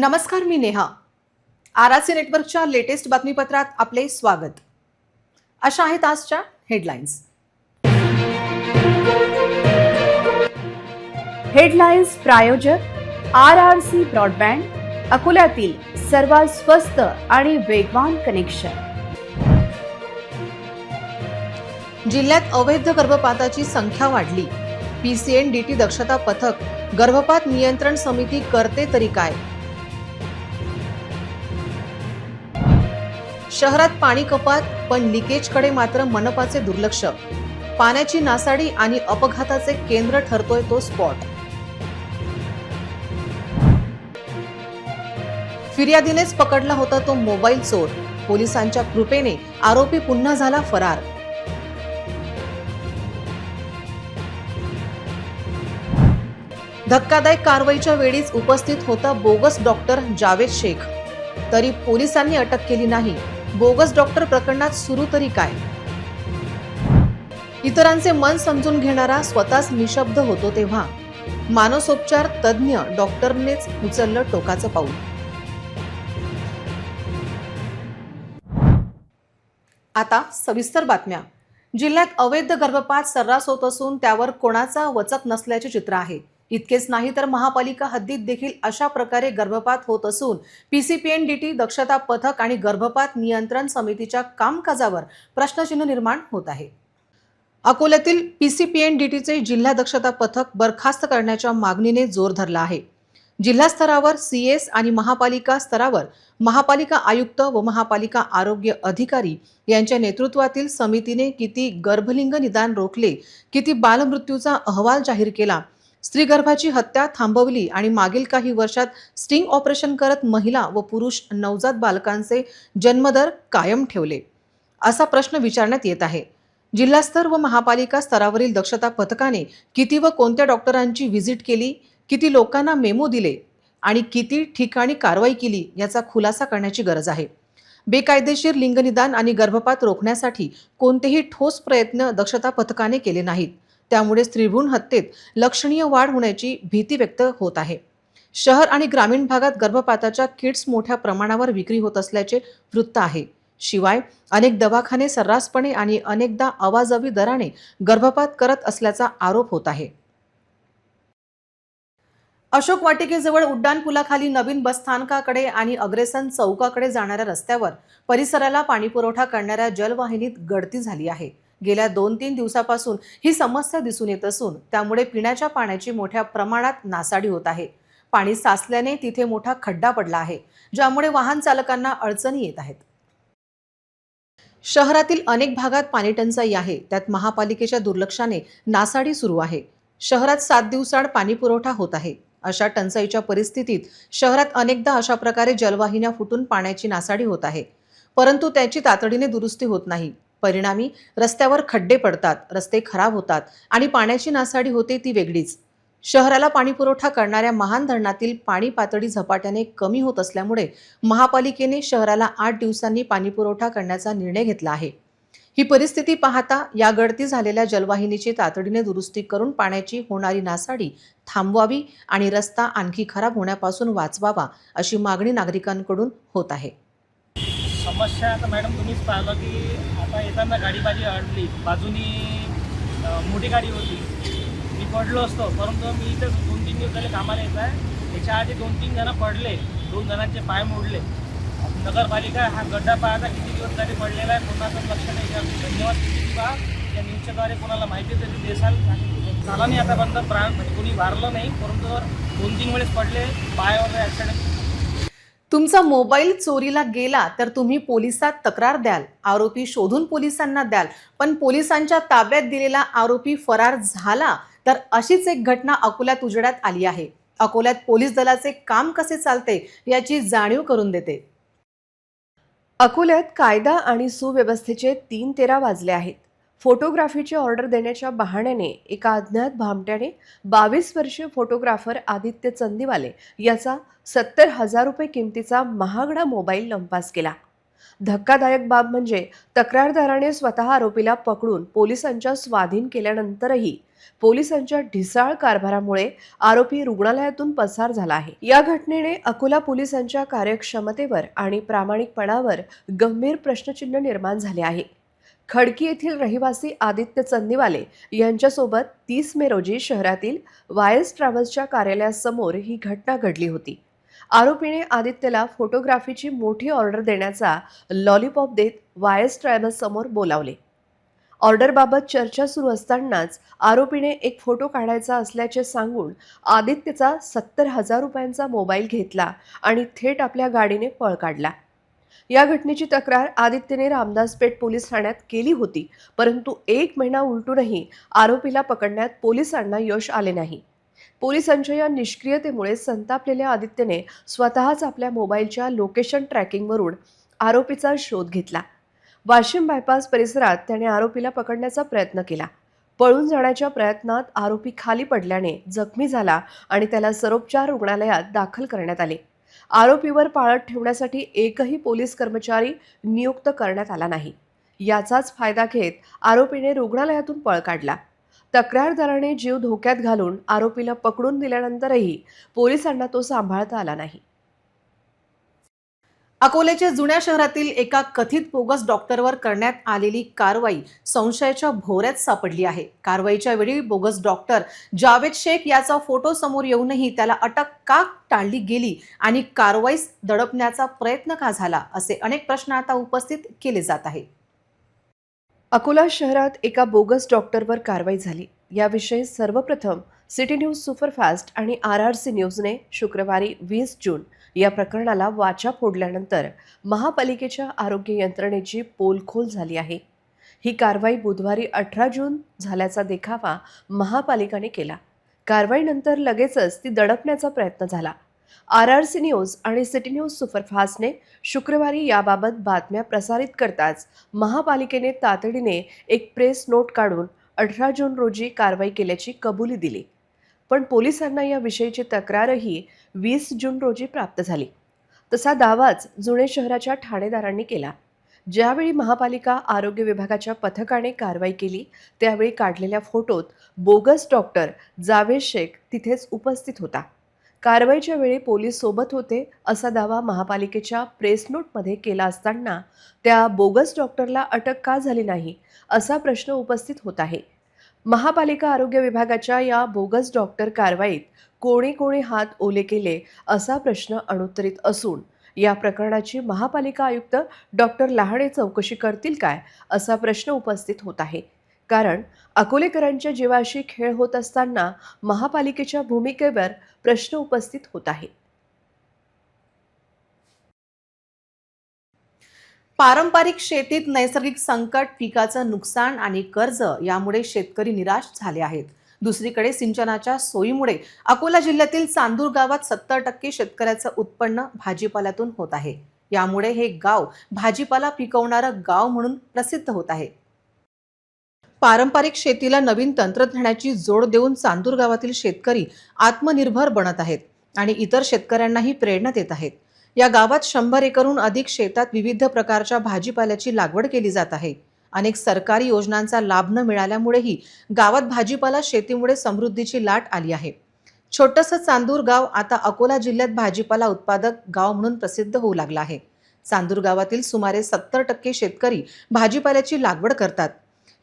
नमस्कार मी नेहा. आरआरसी नेटवर्कच्या लेटेस्ट बातमीपत्रात आपले स्वागत. अशा आहेत आजच्या हेडलाईन्स. हेडलाईन्स प्रायोजक आर आर सी ब्रॉडबँड अकोल्यातील सर्वात स्वस्त आणि वेगवान कनेक्शन. जिल्ह्यात अवैध गर्भपाताची संख्या वाढली. पीसीएनडीटी दक्षता पथक गर्भपात नियंत्रण समिती करते तरी काय? शहरात पाणी कपात पण लिकेजकडे मात्र मनपाचे दुर्लक्ष. पाण्याची नासाडी आणि अपघाताचे केंद्र ठरतोय तो स्पॉट. फिर्यादीनेच पकडला होता तो मोबाईल चोर. पोलिसांच्या कृपेने आरोपी पुन्हा झाला फरार. धक्कादायक कारवाईच्या वेळीच उपस्थित होता बोगस डॉक्टर जावेद शेख. तरी पोलिसांनी अटक केली नाही. बोगस डॉक्टर प्रकरणात सुरू तरी काय? इतरांचे मन समजून घेणारा स्वतःच निशब्द होतो तेव्हा मानसोपचार तज्ज्ञ डॉक्टरनेच उचललं टोकाचं पाऊल. आता सविस्तर बातम्या. जिल्ह्यात अवैध गर्भपात सर्रास होत असून त्यावर कोणाचा वचक नसल्याचे चित्र आहे. इतकेच नाही तर महापालिका हद्दीत देखील अशा प्रकारे गर्भपात होत असून पीसीपीएनडीटी दक्षता पथक आणि गर्भपात नियंत्रण समितीच्या कामकाजावर प्रश्नचिन्ह निर्माण होत आहे. अकोल्यातील पीसीपीएनडीटीचे जिल्हा दक्षता पथक बरखास्त करण्याच्या मागणीने जोर धरला आहे. जिल्हा स्तरावर सीएस आणि महापालिका स्तरावर महापालिका आयुक्त व महापालिका आरोग्य अधिकारी यांच्या नेतृत्वातील समितीने किती गर्भलिंग निदान रोखले किती बालमृत्यूचा अहवाल जाहीर केला स्त्रीगर्भाची हत्या थांबवली आणि मागील काही वर्षात स्टिंग ऑपरेशन करत महिला व पुरुष नवजात बालकांचे जन्मदर कायम ठेवले. असा प्रश्न विचारण्यात येत आहे. जिल्हास्तर व महापालिका स्तरावरील दक्षता पथकाने किती व कोणत्या डॉक्टरांची व्हिजिट केली किती लोकांना मेमो दिले आणि किती ठिकाणी कारवाई केली याचा खुलासा करण्याची गरज आहे. बेकायदेशीर लिंगनिदान आणि गर्भपात रोखण्यासाठी कोणतेही ठोस प्रयत्न दक्षता पथकाने केले नाहीत. त्यामुळे स्त्रीभ्रूण हत्येत लक्षणीय वाढ होण्याची भीती व्यक्त होत आहे. शहर आणि ग्रामीण भागात गर्भपाताच्या किट्स मोठ्या प्रमाणावर विक्री होत असल्याचे वृत्त आहे. शिवाय अनेक दवाखाने सर्रासपणे आणि अनेकदा अवाजवी दराने गर्भपात करत असल्याचा आरोप होत आहे. अशोक वाटिकेजवळ उड्डाणपुलाखाली नवीन बसस्थानकाकडे आणि अग्रेसन चौकाकडे जाणाऱ्या रस्त्यावर परिसराला पाणीपुरवठा करणाऱ्या जलवाहिनीत गळती झाली आहे. गेल्या दोन तीन दिवसापासून ही समस्या दिसून येत असून त्यामुळे पिण्याच्या पाण्याची मोठ्या प्रमाणात नासाडी होत आहे. पाणी साचल्याने तिथे मोठा खड्डा पडला आहे ज्यामुळे वाहन चालकांना अडचणी येत आहेत. शहरातील अनेक भागात पाणीटंचाई आहे त्यात महापालिकेच्या दुर्लक्षाने नासाडी सुरू आहे. शहरात सात दिवसाआड पाणी पुरवठा होत आहे. अशा टंचाईच्या परिस्थितीत शहरात अनेकदा अशा प्रकारे जलवाहिन्या फुटून पाण्याची नासाडी होत आहे. परंतु त्याची तातडीने दुरुस्ती होत नाही. परिणामी रस्त्यावर खड्डे पडतात रस्ते खराब होतात आणि पाण्याची नासाडी होते ती वेगळीच. शहराला पाणीपुरवठा करणाऱ्या महान धरणातील पाणी पातळी झपाट्याने कमी होत असल्यामुळे महापालिकेने शहराला आठ दिवसांनी पाणीपुरवठा करण्याचा निर्णय घेतला आहे. ही परिस्थिती पाहता या गळती झालेल्या जलवाहिनीची तातडीने दुरुस्ती करून पाण्याची होणारी नासाडी थांबवावी आणि रस्ता आणखी खराब होण्यापासून वाचवावा अशी मागणी नागरिकांकडून होत आहे. समस्या आता मॅडम तुम्हीच पाहिलं की आता येताना गाडी माझी अडली बाजूनी मोठी गाडी होती. मी पडलो असतो परंतु मी इथं दोन तीन दिवस झाले कामाला येत आहे. त्याच्या आधी दोन तीन जण पडले दोन जणांचे पाय मोडले. नगरपालिका हा गड्डा पाहता किती दिवस झाले पडलेला आहे कोणाचं लक्ष नाही द्या. धन्यवाद किती बा या न्यूजच्याद्वारे कोणाला माहिती तरी देसाल. झाला नाही आतापर्यंत प्राण म्हणजे कोणी वारलं नाही परंतु दोन तीन वेळेस पडले पायावर ॲक्सिडेंट तुमचा मोबाईल चोरीला गेला तर तुम्ही पोलिसात तक्रार द्याल आरोपी शोधून पोलिसांना द्याल. पण पोलिसांच्या ताब्यात दिलेला आरोपी फरार झाला तर अशीच एक घटना अकोल्यात उजेडात आली आहे. अकोल्यात पोलीस दलाचे काम कसे चालते याची जाणीव करून देते. अकोल्यात कायदा आणि सुव्यवस्थेचे तीन तेरा वाजले आहेत. फोटोग्राफीची ऑर्डर देण्याच्या बहाण्याने एका अज्ञात भामट्याने बावीस वर्षीय फोटोग्राफर आदित्य चंदीवाले याचा सत्तर हजार रुपये किमतीचा महागडा मोबाईल लंपास केला. धक्कादायक बाब म्हणजे तक्रारदाराने स्वतः आरोपीला पकडून पोलिसांच्या स्वाधीन केल्यानंतरही पोलिसांच्या ढिसाळ कारभारामुळे आरोपी रुग्णालयातून पसार झाला आहे. या घटनेने अकोला पोलिसांच्या कार्यक्षमतेवर आणि प्रामाणिकपणावर गंभीर प्रश्नचिन्ह निर्माण झाले आहे. खडकी येथील रहिवासी आदित्य चंदीवाले यांच्यासोबत तीस मे रोजी शहरातील वायस ट्रॅव्हल्सच्या कार्यालयासमोर ही घटना घडली होती. आरोपीने आदित्यला फोटोग्राफीची मोठी ऑर्डर देण्याचा लॉलीपॉप देत वायस ट्रॅव्हल्ससमोर बोलावले. ऑर्डरबाबत चर्चा सुरू असतानाच आरोपीने एक फोटो काढायचा असल्याचे सांगून आदित्यचा सत्तर हजार रुपयांचा मोबाईल घेतला आणि थेट आपल्या गाडीने पळ काढला. या घटनेची तक्रार आदित्यने रामदासपेठ पोलीस ठाण्यात केली होती. परंतु एक महिना उलटूनही आरोपीला पकडण्यात पोलिसांना यश आले नाही. पोलिसांच्या या निष्क्रियतेमुळे संतापलेल्या आदित्यने स्वतःच आपल्या मोबाईलच्या लोकेशन ट्रॅकिंगवरून आरोपीचा शोध घेतला. वाशिम बायपास परिसरात त्याने आरोपीला पकडण्याचा प्रयत्न केला. पळून जाण्याच्या प्रयत्नात आरोपी खाली पडल्याने जखमी झाला आणि त्याला सरोपचार रुग्णालयात दाखल करण्यात आले. आरोपीवर पाळत ठेवण्यासाठी एकही पोलीस कर्मचारी नियुक्त करण्यात आला नाही. याचाच फायदा घेत आरोपीने रुग्णालयातून पळ काढला. तक्रारदाराने जीव धोक्यात घालून आरोपीला पकडून दिल्यानंतरही पोलिसांना तो सांभाळता आला नाही. अकोल्याच्या जुन्या शहरातील एका कथित बोगस डॉक्टरवर करण्यात आलेली कारवाई संशयाच्या भोवऱ्यात सापडली आहे. कारवाईच्या वेळी बोगस डॉक्टर जावेद शेख याचा फोटो समोर येऊनही त्याला अटक का टाळली गेली आणि कारवाईस दडपण्याचा प्रयत्न का झाला असे अनेक प्रश्न आता उपस्थित केले जात आहे अकोला शहरात एका बोगस डॉक्टरवर कारवाई झाली. याविषयी सर्वप्रथम सिटी न्यूज सुपरफास्ट आणि आर आर सी न्यूजने शुक्रवारी वीस जून या प्रकरणाला वाचा फोडल्यानंतर महापालिकेच्या आरोग्य यंत्रणेची पोलखोल झाली आहे. ही कारवाई बुधवारी अठरा जून झाल्याचा देखावा महापालिकाने केला. कारवाईनंतर लगेचच ती दडपण्याचा प्रयत्न झाला. आर आर सी न्यूज आणि सिटी न्यूज सुपरफास्टने शुक्रवारी याबाबत बातम्या प्रसारित करताच महापालिकेने तातडीने एक प्रेस नोट काढून अठरा जून रोजी कारवाई केल्याची कबुली दिली. पण पोलिसांना या विषयीची तक्रारही वीस जून रोजी प्राप्त झाली. तसा दावाच जुने शहराच्या ठाणेदारांनी केला. ज्यावेळी महापालिका आरोग्य विभागाच्या पथकाने कारवाई केली त्यावेळी काढलेल्या फोटोत बोगस डॉक्टर जावेद शेख तिथेच उपस्थित होता. कारवाईच्या वेळी पोलीस सोबत होते असा दावा महापालिकेच्या प्रेस नोटमध्ये केला असताना त्या बोगस डॉक्टरला अटक का झाली नाही असा प्रश्न उपस्थित होत आहे. महापालिका आरोग्य विभागाच्या या बोगस डॉक्टर कारवाईत कोणी कोणी हात ओले केले असा प्रश्न अनुत्तरित असून या प्रकरणाची महापालिका आयुक्त डॉक्टर लहाणे चौकशी करतील काय असा प्रश्न उपस्थित होत आहे. कारण अकोलेकरांच्या जीवाशी खेळ होत असताना महापालिकेच्या भूमिकेवर प्रश्न उपस्थित होत आहे पारंपरिक शेतीत नैसर्गिक संकट पिकाचं नुकसान आणि कर्ज यामुळे शेतकरी निराश झाले आहेत. दुसरीकडे सिंचनाच्या सोयीमुळे अकोला जिल्ह्यातील चांदूर गावात सत्तर टक्के शेतकऱ्याचं उत्पन्न भाजीपाल्यातून होत आहे. यामुळे हे गाव भाजीपाला पिकवणारं गाव म्हणून प्रसिद्ध होत आहे. पारंपरिक शेतीला नवीन तंत्रज्ञानाची जोड देऊन चांदूर गावातील शेतकरी आत्मनिर्भर बनत आहेत आणि इतर शेतकऱ्यांनाही प्रेरणा देत आहेत. या गावात शंभर एकरहून अधिक शेतात विविध प्रकारच्या भाजीपाल्याची लागवड केली जात आहे. अनेक सरकारी योजनांचा लाभ न मिळाल्यामुळेही गावात भाजीपाला शेतीमुळे समृद्धीची लाट आली आहे. छोटंसं चांदूर गाव आता अकोला जिल्ह्यात भाजीपाला उत्पादक गाव म्हणून प्रसिद्ध होऊ लागला आहे. चांदूर गावातील सुमारे सत्तर टक्के शेतकरी भाजीपाल्याची लागवड करतात.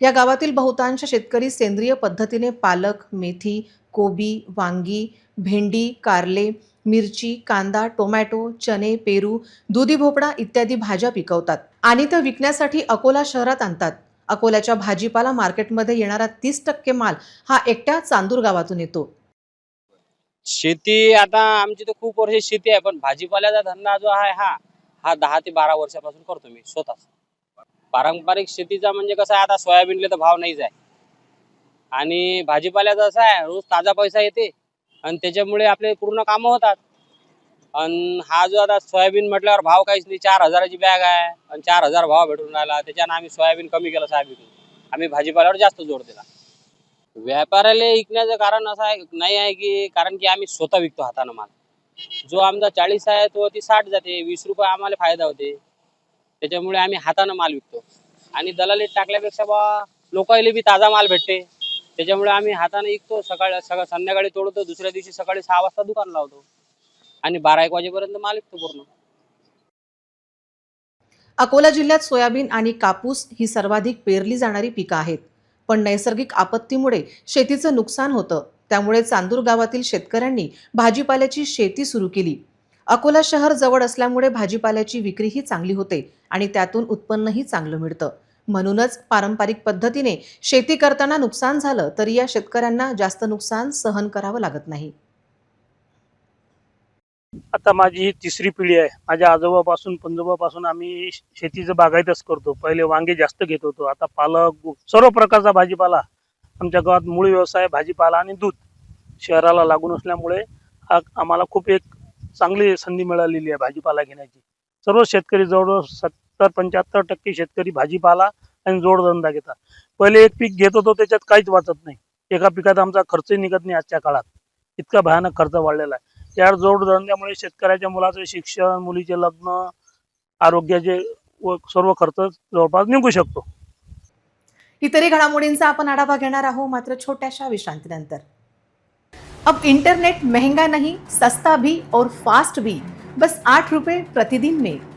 या गावातील बहुतांश शेतकरी सेंद्रिय पद्धतीने पालक मेथी कोबी वांगी भेंडी कारले मिरची कांदा टोमॅटो चणे पेरू दुधी भोपळा इत्यादी भाज्या पिकवतात. आणि त्या विकण्यासाठी अकोला शहरात आणतात. अकोल्याच्या भाजीपाला मार्केटमध्ये येणारा तीस टक्के माल हा एकट्या चांदूर गावातून येतो. शेती आता आमची तर खूप वर्ष शेती आहे पण भाजीपाल्याचा धंदा जो आहे हा हा दहा ते बारा वर्षापासून करतो मी स्वतःच. पारंपरिक शेतीचा म्हणजे कसं आहे आता सोयाबीनला तर भाव नाहीच आहे. आणि भाजीपाल्याचा असं आहे रोज ताजा पैसा येते. आणि त्याच्यामुळे आपले पूर्ण कामं होतात. आणि हा जो आता सोयाबीन म्हटल्यावर भाव काहीच नाही. चार हजाराची बॅग आहे आणि चार हजार भाव भेटून राहिला. त्याच्यानं आम्ही सोयाबीन कमी केलं साहेब आम्ही भाजीपाल्यावर जास्त जोर दिला. व्यापाऱ्याला विकण्याचं कारण असं आहे नाही आहे की कारण की आम्ही स्वतः विकतो हातानं माल. जो आमचा चाळीस आहे तो ती साठ जाते. वीस रुपये आम्हाला फायदा होते. त्याच्यामुळे आम्ही हातानं माल विकतो. आणि दलालीत टाकल्यापेक्षा बा लोकायला बी ताजा माल भेटते. त्याच्यामुळे आम्ही हाताने विकतो सकाळी सकाळ संध्याकाळी तोडतो. दुसऱ्या दिवशी सकाळी सहा वाजता दुकान लावतो. आणि बारा एक वाजेपर्यंत माल विकतो पूर्ण. अकोला जिल्ह्यात सोयाबीन आणि कापूस ही सर्वाधिक पेरली जाणारी पिकं आहेत. पण नैसर्गिक आपत्तीमुळे शेतीचं नुकसान होतं. त्यामुळे चांदूर गावातील शेतकऱ्यांनी भाजीपाल्याची शेती सुरू केली. अकोला शहर जवळ असल्यामुळे भाजीपाल्याची विक्रीही चांगली होते आणि त्यातून उत्पन्नही चांगलं मिळतं. म्हणूनच पारंपरिक पद्धतीने शेती करताना नुकसान झालं तरी या शेतकऱ्यांना जास्त नुकसान सहन करावं लागत नाही. आता माझी ही तिसरी पिढी आहे. माझ्या आजोबापासून पंजोबापासून आम्ही शेतीचं बागायतच करतो. पहिले वांगे जास्त घेत होतो. आता पालक सर्व प्रकारचा भाजीपाला आमच्या गावात मूळ व्यवसाय भाजीपाला आणि दूध शहराला लागून असल्यामुळे हा आम्हाला खूप एक चांगली संधी मिळालेली आहे भाजीपाला घेण्याची. सर्व शेतकरी जवळजवळ सत्तर पंच्याहत्तर टक्के शेतकरी भाजीपाला आणि जोडधंदा घेतात. पहिले एक पीक घेत होतो त्याच्यात काहीच वाचत नाही. एका पिकात आमचा खर्चही निघत नाही आजच्या काळात. इतका भयानक खर्च वाढलेला आहे. त्या जोडधंद्यामुळे शेतकऱ्याच्या मुलाचं शिक्षण मुलीचे लग्न आरोग्याचे व सर्व खर्च जवळपास निघू शकतो. इतरही घडामोडींचा आपण आढावा घेणार आहोत मात्र छोट्याशा विश्रांतीनंतर. अब इंटरनेट महंगा नहीं सस्ता भी और फास्ट भी. बस आठ रुपए प्रतिदिन में.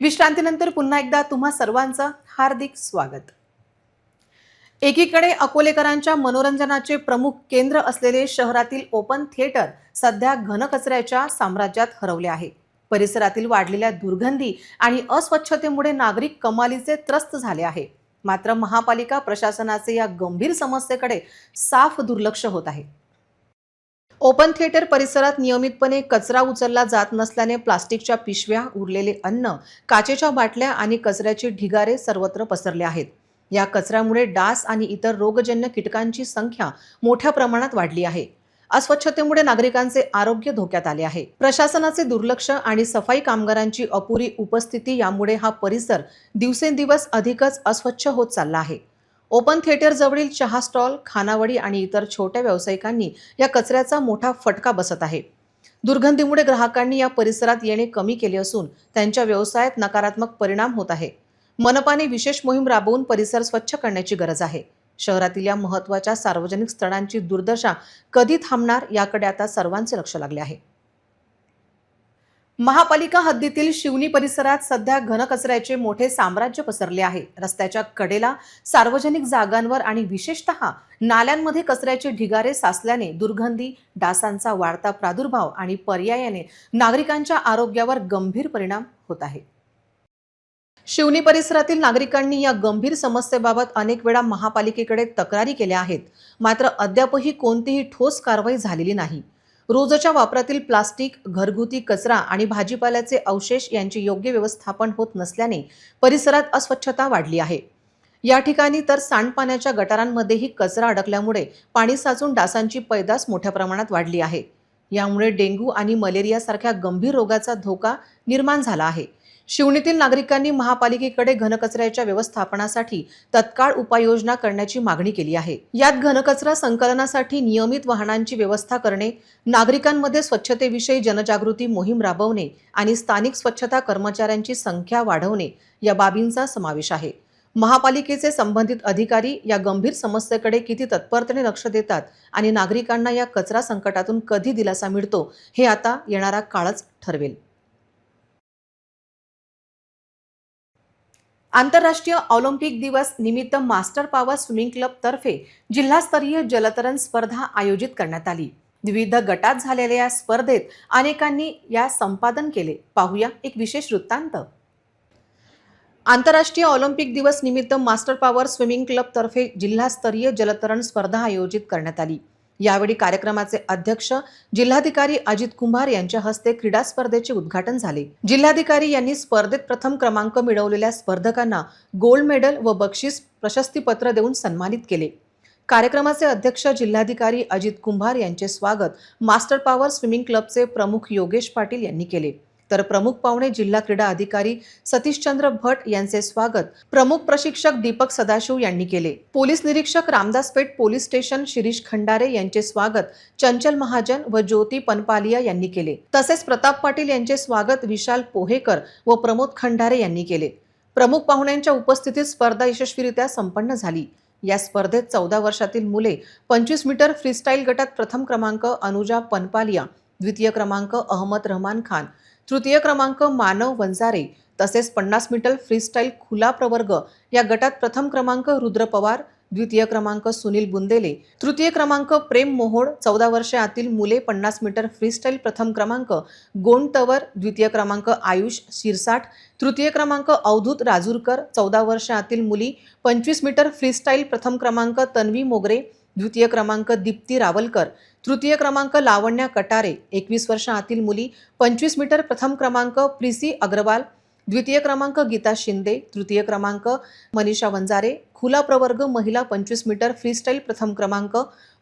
विश्रांतीनंतर पुन्हा एकदा तुम्हा सर्वांचं हार्दिक स्वागत. एकीकडे अकोलेकरांच्या मनोरंजनाचे प्रमुख केंद्र असलेले शहरातील ओपन थिएटर सध्या घनकचऱ्याच्या साम्राज्यात हरवले आहे. परिसरातील वाढलेल्या दुर्गंधी आणि अस्वच्छतेमुळे नागरिक कमालीचे त्रस्त झाले आहे. मात्र महापालिका प्रशासनाचे या गंभीर समस्येकडे साफ दुर्लक्ष होत आहे. ओपन थिएटर परिसरात नियमितपणे कचरा उचलला जात नसल्याने प्लास्टिकच्या पिशव्या उरलेले अन्न काचेच्या बाटल्या आणि कचऱ्याचे ढिगारे सर्वत्र पसरले आहेत. या कचऱ्यामुळे डास आणि इतर रोगजन्य कीटकांची संख्या मोठ्या प्रमाणात वाढली आहे. अस्वच्छतेमुळे नागरिकांचे आरोग्य धोक्यात आले आहे. प्रशासनाचे दुर्लक्ष आणि सफाई कामगारांची अपुरी उपस्थिती यामुळे हा परिसर दिवसेंदिवस अधिकच अस्वच्छ होत चालला आहे. ओपन थिएटरजवळील चहा स्टॉल खानावडी आणि इतर छोट्या व्यावसायिकांनी या कचऱ्याचा मोठा फटका बसत आहे. दुर्गंधीमुळे ग्राहकांनी या परिसरात येणे कमी केले असून त्यांच्या व्यवसायात नकारात्मक परिणाम होत आहे. मनपाने विशेष मोहीम राबवून परिसर स्वच्छ करण्याची गरज आहे. शहरातील या महत्त्वाच्या सार्वजनिक स्थळांची दुर्दशा कधी थांबणार याकडे आता सर्वांचे लक्ष लागले आहे. महापालिका हद्दीतील शिवनी परिसरात सध्या घनकचऱ्याचे मोठे साम्राज्य पसरले आहे. रस्त्याच्या कडेला सार्वजनिक जागांवर आणि विशेषतः नाल्यांमध्ये कचऱ्याचे ढिगारे साचल्याने दुर्गंधी डासांचा वाढता प्रादुर्भाव आणि पर्यायाने नागरिकांच्या आरोग्यावर गंभीर परिणाम होत आहे. शिवनी परिसरातील नागरिकांनी या गंभीर समस्येबाबत अनेक वेळा महापालिकेकडे तक्रारी केल्या आहेत. मात्र अद्यापही कोणतीही ठोस कारवाई झालेली नाही. रोजच्या वापरातील प्लास्टिक घरगुती कचरा आणि भाजीपाल्याचे अवशेष यांचे योग्य व्यवस्थापन होत नसल्याने परिसरात अस्वच्छता वाढली आहे. या ठिकाणी तर सांडपाण्याच्या गटारांमध्येही कचरा अडकल्यामुळे पाणी साचून डासांची पैदास मोठ्या प्रमाणात वाढली आहे. यामुळे डेंग्यू आणि मलेरियासारख्या गंभीर रोगाचा धोका निर्माण झाला आहे. शिवणीतील नागरिकांनी महापालिकेकडे घनकचऱ्याच्या व्यवस्थापनासाठी तत्काळ उपाययोजना करण्याची मागणी केली आहे. यात घनकचरा संकलनासाठी नियमित वाहनांची व्यवस्था करणे नागरिकांमध्ये स्वच्छतेविषयी जनजागृती मोहीम राबवणे आणि स्थानिक स्वच्छता कर्मचाऱ्यांची संख्या वाढवणे या बाबींचा समावेश आहे. महापालिकेचे संबंधित अधिकारी या गंभीर समस्येकडे किती तत्परतेने लक्ष देतात आणि नागरिकांना या कचरा संकटातून कधी दिलासा मिळतो हे आता येणारा काळच ठरवेल. आंतरराष्ट्रीय ऑलिम्पिक दिवस निमित्त मास्टर पॉवर स्विमिंग क्लब तर्फे जिल्हास्तरीय जलतरण स्पर्धा आयोजित करण्यात आली. विविध गटात झालेल्या या स्पर्धेत अनेकांनी या संपादन केले. पाहूया एक विशेष वृत्तांत. आंतरराष्ट्रीय ऑलिम्पिक दिवस निमित्त मास्टर पॉवर स्विमिंग क्लब तर्फे जिल्हास्तरीय जलतरण स्पर्धा आयोजित करण्यात आली. यावेळी कार्यक्रमाचे अध्यक्ष जिल्हाधिकारी अजित कुंभार यांच्या हस्ते क्रीडा स्पर्धेचे उद्घाटन झाले. जिल्हाधिकारी यांनी स्पर्धेत प्रथम क्रमांक मिळवलेल्या स्पर्धकांना गोल्ड मेडल व बक्षीस प्रशस्तीपत्र देऊन सन्मानित केले. कार्यक्रमाचे अध्यक्ष जिल्हाधिकारी अजित कुंभार यांचे स्वागत मास्टर पॉवर स्विमिंग क्लबचे प्रमुख योगेश पाटील यांनी केले. तर प्रमुख पाहुणे जिल्हा क्रीडा अधिकारी सतीशचंद्र भट यांचे स्वागत प्रमुख प्रशिक्षक दीपक सदाशिव यांनी केले. पोलीस निरीक्षक रामदास पेठ पोलीस स्टेशन शिरीष खंडारे यांचे स्वागत चंचल महाजन व ज्योती पनपालिया यांनी केले. तसेच प्रताप पाटील यांचे स्वागत विशाल पोहेकर व प्रमोद खंडारे यांनी केले. प्रमुख पाहुण्यांच्या उपस्थितीत स्पर्धा यशस्वीरित्या संपन्न झाली. या स्पर्धेत चौदा वर्षातील मुले पंचवीस मीटर फ्रीस्टाईल गटात प्रथम क्रमांक अनुजा पनपालिया द्वितीय क्रमांक अहमद रहमान खान तृतीय क्रमांक मानव वंजारे तसेच पन्नास मीटर फ्रीस्टाईल खुला प्रवर्ग या गटात प्रथम क्रमांक रुद्र पवार द्वितीय क्रमांक सुनील बुंदेले तृतीय क्रमांक प्रेम मोहोड चौदा वर्षे आतील मुले पन्नास मीटर फ्रीस्टाईल प्रथम क्रमांक गोंड तवर द्वितीय क्रमांक आयुष शिरसाट तृतीय क्रमांक अवधूत राजूरकर चौदा वर्षे आतील मुली पंचवीस मीटर फ्रीस्टाईल प्रथम क्रमांक तन्वी मोगरे द्वितीय क्रमांक दीप्ती रावलकर. तृतीय क्रमांक लावण्या कटारे. एकवीस वर्ष आतील मुली. पंचवीस मीटर प्रथम क्रमांक प्रिसी अग्रवाल. द्वितीय क्रमांक गीता शिंदे तृतीय क्रमांक मनीषा वंजारे खुला प्रवर्ग महिला पंचवीस मीटर फ्रीस्टाईल प्रथम क्रमांक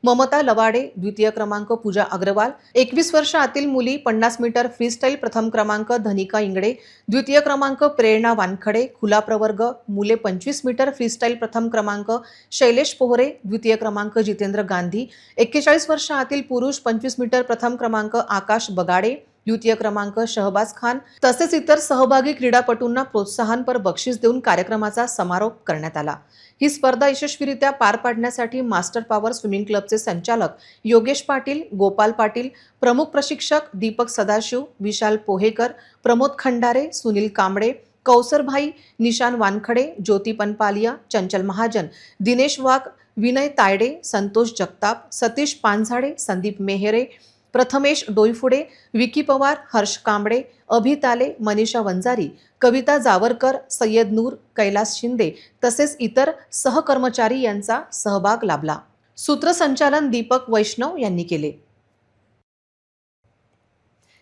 ममता लवाडे द्वितीय क्रमांक पूजा अग्रवाल एकवीस वर्ष आतील मुली पन्नास मीटर फ्रीस्टाईल प्रथम क्रमांक धनिका इंगडे द्वितीय क्रमांक प्रेरणा वानखडे खुला प्रवर्ग मुले पंचवीस मीटर फ्रीस्टाईल प्रथम क्रमांक शैलेश पोहरे द्वितीय क्रमांक जितेंद्र गांधी एक्केचाळीस वर्ष आतील पुरुष पंचवीस मीटर प्रथम क्रमांक आकाश बगाडे द्वितीय क्रमांक शहबाज खान तसेच इतर सहभागी क्रीडापटूंना प्रोत्साहनपर बक्षीस देऊन कार्यक्रमाचा समारोप करण्यात आला. ही स्पर्धा यशस्वीरित्या पार पाडण्यासाठी मास्टर पॉवर स्विमिंग क्लबचे संचालक योगेश पाटील गोपाल पाटील प्रमुख प्रशिक्षक दीपक सदाशिव विशाल पोहेकर प्रमोद खंडारे सुनील कांबळे कौसरभाई निशान वानखडे ज्योती पनपालिया चंचल महाजन दिनेश वाघ विनय तायडे संतोष जगताप सतीश पानझाडे संदीप मेहरे प्रथमेश डोईफुडे विकी पवार हर्ष कांबळे अभि ताले मनीषा वंजारी कविता जावरकर सय्यद नूर कैलास शिंदे तसेच इतर सहकर्मचारी यांचा सहभाग लाभला. सूत्रसंचालन दीपक वैष्णव यांनी केले.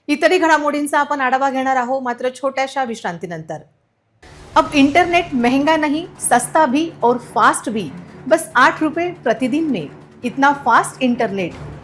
इतरही घडामोडींचा आपण आढावा घेणार आहोत मात्र छोट्याशा विश्रांतीनंतर. अब इंटरनेट महंगा नहीं सस्ता भी और फास्ट भी. बस आठ रुपये प्रतिदिन में. इतना फास्ट इंटरनेट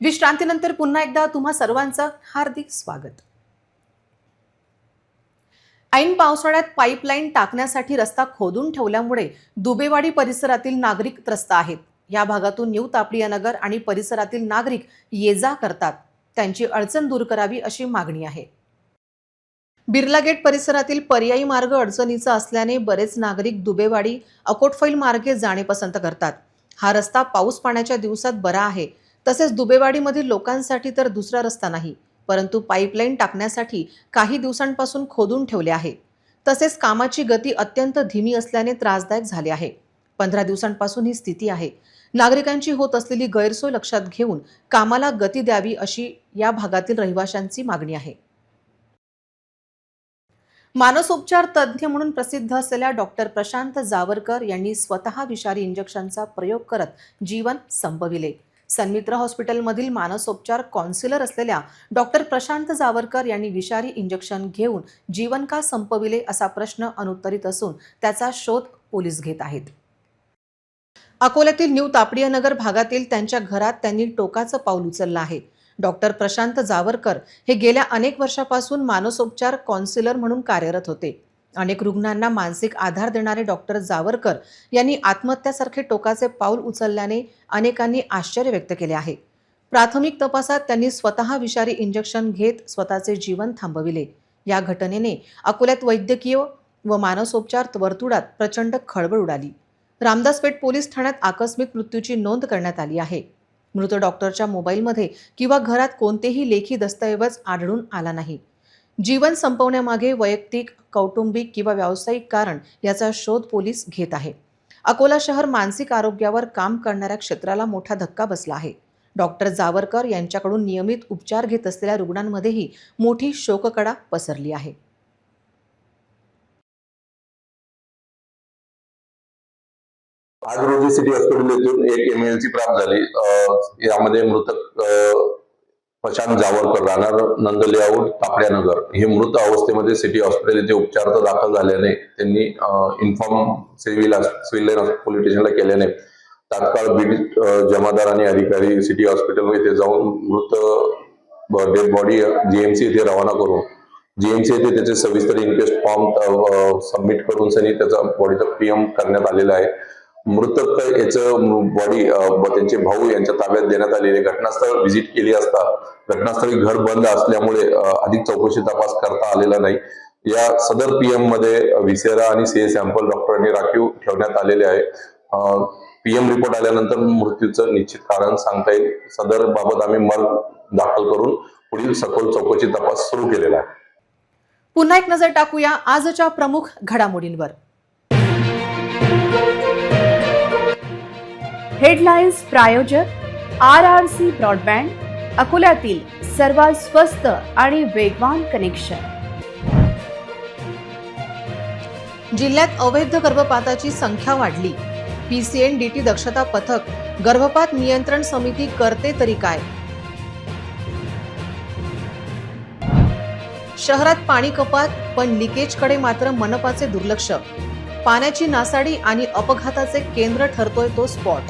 विश्रांतीनंतर पुन्हा एकदा तुम्हा सर्वांचं हार्दिक स्वागत. ऐन पावसाळ्यात पाईपलाईन टाकण्यासाठी रस्ता खोदून ठेवल्यामुळे दुबेवाडी परिसरातील नागरिक त्रस्त आहेत. या भागातून न्यू तापडिया नगर आणि परिसरातील नागरिक ये जा करतात. त्यांची अडचण दूर करावी अशी मागणी आहे. बिर्ला गेट परिसरातील पर्यायी मार्ग अडचणीचा असल्याने बरेच नागरिक दुबेवाडी अकोटफैल मार्गे जाणे पसंत करतात. हा रस्ता पाऊस पाण्याच्या दिवसात बरा आहे. तसेच दुबेवाडीमधील लोकांसाठी तर दुसरा रस्ता नाही परंतु पाईपलाईन टाकण्यासाठी काही दिवसांपासून खोदून ठेवले आहे. तसेच कामाची गती अत्यंत धीमी असल्याने त्रासदायक झाले आहे. पंधरा दिवसांपासून ही स्थिती आहे. नागरिकांची होत असलेली गैरसोय लक्षात घेऊन कामाला गती द्यावी अशी या भागातील रहिवाशांची मागणी आहे. मानसोपचार तज्ज्ञ म्हणून प्रसिद्ध असलेल्या डॉक्टर प्रशांत जावरकर यांनी स्वतः विषारी इंजेक्शनचा प्रयोग करत जीवन संपविले. सन्मित्र हॉस्पिटलमधील मानसोपचार कॉन्सिलर असलेल्या डॉक्टर प्रशांत जावरकर यांनी विषारी इंजेक्शन घेऊन जीवन का संपविले असा प्रश्न अनुत्तरित असून त्याचा शोध पोलीस घेत आहेत. अकोल्यातील न्यू तापडियानगर भागातील त्यांच्या घरात त्यांनी टोकाचं पाऊल उचललं आहे. डॉक्टर प्रशांत जावरकर हे गेल्या अनेक वर्षापासून मानसोपचार कॉन्सिलर म्हणून कार्यरत होते. अनेक रुग्णांना मानसिक आधार देणारे डॉक्टर जावरकर यांनी आत्महत्यासारखे टोकाचे पाऊल उचलल्याने अनेकांनी आश्चर्य व्यक्त केले आहे. प्राथमिक तपासात त्यांनी स्वतः विषारी इंजेक्शन घेत स्वतःचे जीवन थांबविले. या घटनेने अकोल्यात वैद्यकीय व मानसोपचार वर्तुळात प्रचंड खळबळ उडाली. रामदासपेठ पोलीस ठाण्यात आकस्मिक मृत्यूची नोंद करण्यात आली आहे. मृत डॉक्टरच्या मोबाईलमध्ये किंवा घरात कोणतेही लेखी दस्तऐवज आढळून आला नाही. जीवन संपवण्यामागे वैयक्तिक कौटुंबिक किंवा व्यावसायिक कारण याचा शोध पोलीस घेत आहे. अकोला शहर मानसिक आरोग्यावर काम करणाऱ्या क्षेत्राला मोठा धक्का बसला आहे. डॉक्टर जावरकर यांच्याकडून नियमित उपचार घेत असलेल्या रुग्णांमध्येही मोठी शोककडा पसरली आहे. आज रोजी सिटी हॉस्पिटल येथून एक एमएलसी प्राप्त झाली. यामध्ये मृतक प्रशांत जावरकर राहणार नंद लेआउट तापड्यानगर. हे मृत अवस्थेमध्ये सिटी हॉस्पिटल येथे उपचार दाखल झाल्याने त्यांनी inform civil civil line police स्टेशनला केल्याने तात्काळ बीड जमादार आणि अधिकारी सिटी हॉस्पिटल येथे जाऊन मृत डेड बॉडी जीएमसी येथे रवाना करून जीएमसी येथे त्याचे सविस्तर इन्क्वेस्ट फॉर्म सबमिट करून सनी त्याचा बॉडीचा पीएम करण्यात आलेला आहे. मृतक याचं बॉडी त्यांचे भाऊ यांच्या ताब्यात देण्यात आलेले घटनास्थळ व्हिजिट केली असता घटनास्थळी घर बंद असल्यामुळे अधिक चौकशी तपास करता आलेला नाही. या सदर पीएममध्ये विसेरा आणि सीए सॅम्पल डॉक्टरांनी राखीव ठेवण्यात आलेले आहे. पीएम रिपोर्ट आल्यानंतर मृत्यूचं निश्चित कारण सांगता येईल. सदर बाबत आम्ही मर्ग दाखल करून पुढील सखोल चौकशी तपास सुरू केलेला आहे. पुन्हा एक नजर टाकूया आजच्या प्रमुख घडामोडींवर. हेडलाईन्स प्रायोजक आर आर सी ब्रॉडबँड अकोल्यातील सर्वात स्वस्त आणि वेगवान कनेक्शन. जिल्ह्यात अवैध गर्भपाताची संख्या वाढली. पीसीएनडीटी दक्षता पथक गर्भपात नियंत्रण समिती करते तरी काय? शहरात पाणी कपात पण लिकेजकडे मात्र मनपाचे दुर्लक्ष. पाण्याची नासाडी आणि अपघाताचे केंद्र ठरतोय तो स्पॉट.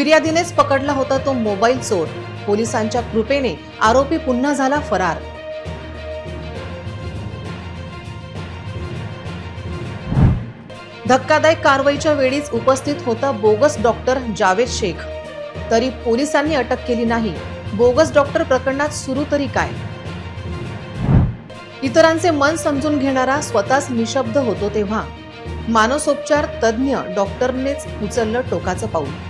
फिर्यादीनेच पकडला होता तो मोबाईल चोर. पोलिसांच्या कृपेने आरोपी पुन्हा झाला फरार. धक्कादायक कारवाईच्या वेळीच उपस्थित होता बोगस डॉक्टर जावेद शेख. तरी पोलिसांनी अटक केली नाही. बोगस डॉक्टर प्रकरणात सुरू तरी काय? इतरांचे मन समजून घेणारा स्वतःच निशब्द होतो तेव्हा. मानसोपचार तज्ज्ञ डॉक्टरनेच उचललं टोकाचं पाऊल.